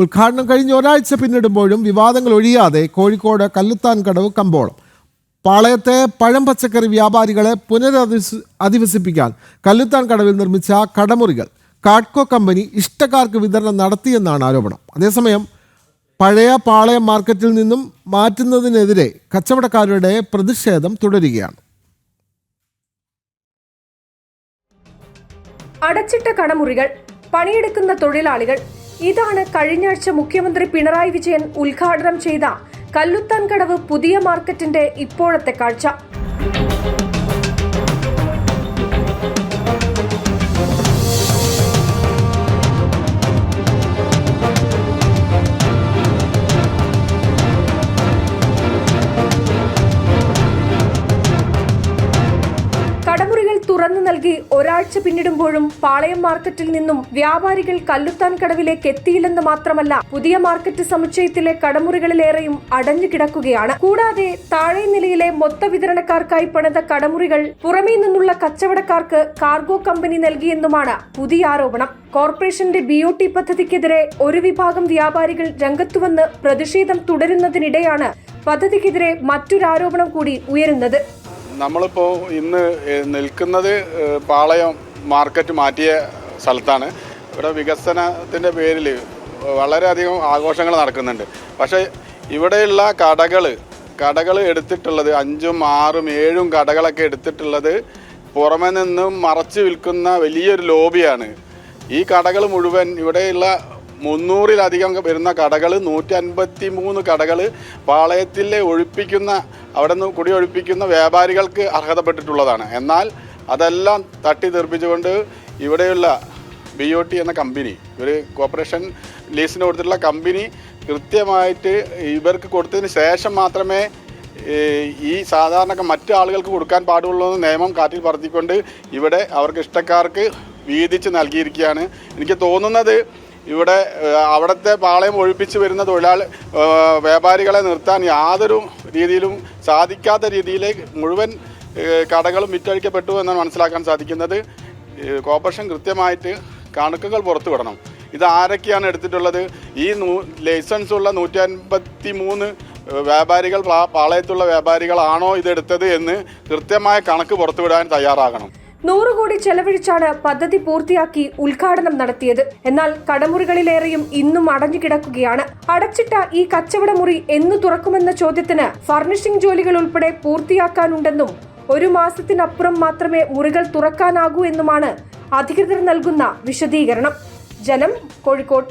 ഉദ്ഘാടനം കഴിഞ്ഞ് ഒരാഴ്ച പിന്നിടുമ്പോഴും വിവാദങ്ങൾ ഒഴിയാതെ കോഴിക്കോട് കല്ലുത്താൻ കടവ് കമ്പോളം. പാളയത്തെ പഴം പച്ചക്കറി വ്യാപാരികളെ പുനരധിവസി അധിവസിപ്പിക്കാൻ കല്ലുത്താൻ കടവിൽ നിർമ്മിച്ച കടമുറികൾ. കാട്കോ കമ്പനി ഇഷ്ടക്കാർക്ക് വിതരണം നടത്തിയെന്നാണ് ആരോപണം. അതേസമയം പഴയ പാളയം മാർക്കറ്റിൽ നിന്നും മാറ്റുന്നതിനെതിരെ കച്ചവടക്കാരുടെ പ്രതിഷേധം തുടരുകയാണ്. അടച്ചിട്ട കടമുറികൾ പണിയെടുക്കുന്ന തൊഴിലാളികൾ ഇതാണ് കഴിഞ്ഞയാഴ്ച മുഖ്യമന്ത്രി പിണറായി വിജയൻ ഉദ്ഘാടനം ചെയ്ത കല്ലുത്താൻകടവ് പുതിയ മാർക്കറ്റിന്റെ ഇപ്പോഴത്തെ കാഴ്ച. തുറന്നു നൽകി ഒരാഴ്ച പിന്നിടുമ്പോഴും പാളയം മാർക്കറ്റിൽ നിന്നും വ്യാപാരികൾ കല്ലുത്താൻ കടവിലേക്ക് എത്തിയില്ലെന്ന് മാത്രമല്ല പുതിയ മാർക്കറ്റ് സമുച്ചയത്തിലെ കടമുറികളിലേറെയും അടഞ്ഞു കിടക്കുകയാണ്. കൂടാതെ താഴെ നിലയിലെ മൊത്ത വിതരണക്കാർക്കായി പണിത കടമുറികൾ പുറമേ നിന്നുള്ള കച്ചവടക്കാർക്ക് കാർഗോ കമ്പനി നൽകിയെന്നുമാണ് പുതിയ ആരോപണം. കോർപ്പറേഷന്റെ ബി ഒ ടി പദ്ധതിക്കെതിരെ ഒരു വിഭാഗം വ്യാപാരികൾ രംഗത്തുവന്ന് പ്രതിഷേധം തുടരുന്നതിനിടെയാണ് പദ്ധതിക്കെതിരെ മറ്റൊരാരോപണം കൂടി ഉയരുന്നത്. നമ്മളിപ്പോൾ ഇന്ന് നിൽക്കുന്നത് പാളയം മാർക്കറ്റ് മാറ്റിയ സ്ഥലത്താണ്. ഇവിടെ വികസനത്തിന്റെ പേരിൽ വളരെയധികം ആഘോഷങ്ങൾ നടക്കുന്നുണ്ട്. പക്ഷേ ഇവിടെയുള്ള കടകൾ കടകൾ എടുത്തിട്ടുള്ളത് അഞ്ചും ആറും ഏഴും കടകളൊക്കെ എടുത്തിട്ടുള്ളത് പുറമെ നിന്നും മറച്ച് വിൽക്കുന്ന വലിയൊരു ലോബിയാണ്. ഈ കടകൾ മുഴുവൻ ഇവിടെയുള്ള മുന്നൂറിലധികം വരുന്ന കടകൾ നൂറ്റി അൻപത്തി മൂന്ന് കടകൾ പാളയത്തിലെ ഒഴിപ്പിക്കുന്ന അവിടെ നിന്ന് കുടി ഒഴിപ്പിക്കുന്ന വ്യാപാരികൾക്ക് അർഹതപ്പെട്ടിട്ടുള്ളതാണ്. എന്നാൽ അതെല്ലാം തട്ടി തെറിപ്പിച്ചുകൊണ്ട് ഇവിടെയുള്ള ബി ഒ ടി എന്ന കമ്പനി ഒരു കോർപ്പറേഷൻ ലീസിന് കൊടുത്തിട്ടുള്ള കമ്പനി കൃത്യമായിട്ട് ഇവർക്ക് കൊടുത്തതിന് ശേഷം മാത്രമേ ഈ സാധാരണ മറ്റു ആളുകൾക്ക് കൊടുക്കാൻ പാടുള്ളൂ എന്ന് നിയമം കാറ്റിൽ പറത്തിക്കൊണ്ട് ഇവിടെ അവർക്ക് ഇഷ്ടക്കാർക്ക് വീതിച്ച് നൽകിയിരിക്കുകയാണ്. എനിക്ക് തോന്നുന്നത് ഇവിടെ അവിടുത്തെ പാളയം ഒഴിപ്പിച്ച് വരുന്ന തൊഴിലാളി വ്യാപാരികളെ നിർത്താൻ യാതൊരു രീതിയിലും സാധിക്കാത്ത രീതിയിലേക്ക് മുഴുവൻ കടകളും വിറ്റഴിക്കപ്പെട്ടു എന്നാണ് മനസ്സിലാക്കാൻ സാധിക്കുന്നത്. കോർപ്പറേഷൻ കൃത്യമായിട്ട് കണക്കുകൾ പുറത്തു വിടണം. ഇത് ആരൊക്കെയാണ് എടുത്തിട്ടുള്ളത്? ഈ നൂ ലൈസൻസ് ഉള്ള നൂറ്റി അൻപത്തി മൂന്ന് വ്യാപാരികൾ പാളയത്തുള്ള വ്യാപാരികളാണോ ഇതെടുത്തത് എന്ന് കൃത്യമായ കണക്ക് പുറത്തുവിടാൻ തയ്യാറാകണം. നൂറ് കോടി ചെലവഴിച്ചാണ് പദ്ധതി പൂർത്തിയാക്കി ഉദ്ഘാടനം നടത്തിയത്. എന്നാൽ കടമുറികളിലേറെയും ഇന്നും അടഞ്ഞു കിടക്കുകയാണ്. അടച്ചിട്ട ഈ കച്ചവട മുറി എന്നു തുറക്കുമെന്ന ചോദ്യത്തിന് ഫർണിഷിംഗ് ജോലികൾ ഉൾപ്പെടെ പൂർത്തിയാക്കാനുണ്ടെന്നും ഒരു മാസത്തിനപ്പുറം മാത്രമേ മുറികൾ തുറക്കാനാകൂ എന്നുമാണ് അധികൃതർ നൽകുന്ന വിശദീകരണം. ജനം കോഴിക്കോട്.